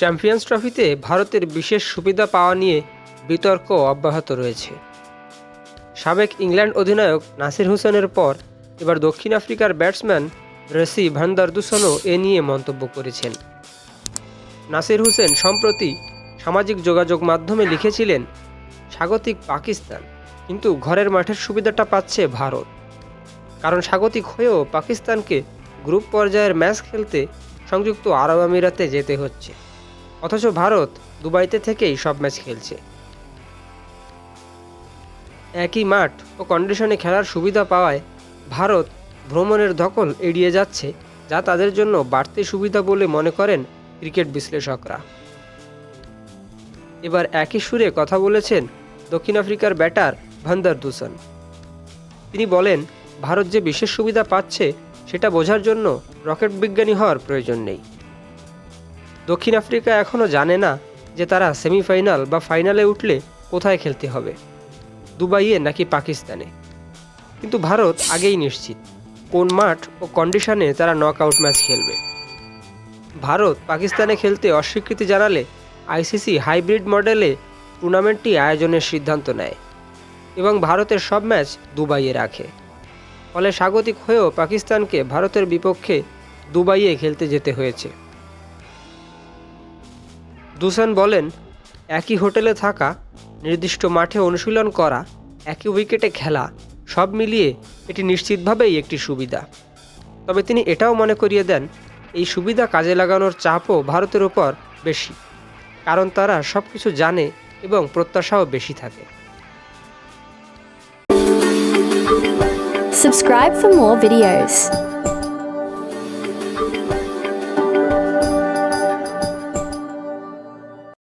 Champions ট্রফিতে ভারতের বিশেষ সুবিধা পাওয়া নিয়ে বিতর্ক অব্যাহত রয়েছে। সাবেক ইংল্যান্ড অধিনায়ক নাসির হোসেনের পর এবার দক্ষিণ আফ্রিকার ব্যাটসম্যান রেসি ভান্দারদুসনও এ নিয়ে মন্তব্য করেছেন। নাসির হোসেন সম্প্রতি সামাজিক যোগাযোগ মাধ্যমে লিখেছিলেন, স্বাগতিক পাকিস্তান, কিন্তু ঘরের মাঠের সুবিধাটা পাচ্ছে ভারত। কারণ স্বাগতিক হয়েও পাকিস্তানকে গ্রুপ পর্যায়ের ম্যাচ খেলতে সংযুক্ত আরব আমিরাতে যেতে হচ্ছে। অথচ ভারত দুবাইতে থেকেই সব ম্যাচ খেলছে। একই মাঠ ও কন্ডিশনে খেলার সুবিধা পাওয়ায় ভারত ভ্রমণের দখল এড়িয়ে যাচ্ছে, যা তাদের জন্য বাড়তি সুবিধা বলে মনে করেন ক্রিকেট বিশ্লেষকরা। এবার একই সুরে কথা বলেছেন দক্ষিণ আফ্রিকার ব্যাটার ভান্দার দুসন। তিনি বলেন, ভারত যে বিশেষ সুবিধা পাচ্ছে, সেটা বোঝার জন্য রকেট বিজ্ঞানী হওয়ার প্রয়োজন নেই। দক্ষিণ আফ্রিকা এখনও জানে না যে তারা সেমিফাইনাল বা ফাইনালে উঠলে কোথায় খেলতে হবে, দুবাইয়ে নাকি পাকিস্তানে। কিন্তু ভারত আগেই নিশ্চিত কোন মাঠ ও কন্ডিশনে তারা নক আউট ম্যাচ খেলবে। ভারত পাকিস্তানে খেলতে অস্বীকৃতি জানালে আইসিসি হাইব্রিড মডেলে টুর্নামেন্টটি আয়োজনের সিদ্ধান্ত নেয় এবং ভারতের সব ম্যাচ দুবাইয়ে রাখে। ফলে স্বাগতিক হয়েও পাকিস্তানকে ভারতের বিপক্ষে দুবাইয়ে খেলতে যেতে হয়েছে। দুসান বলেন, একই হোটেলে থাকা, নির্দিষ্ট মাঠে অনুশীলন করা, একই উইকেটে খেলা, সব মিলিয়ে এটি নিশ্চিতভাবেই একটি সুবিধা তবে তিনি এটাও মনে করিয়ে দেন, এই সুবিধা কাজে লাগানোর চাপও ভারতের ওপর বেশি, কারণ তারা সব কিছু জানে এবং প্রত্যাশাও বেশি থাকে videos.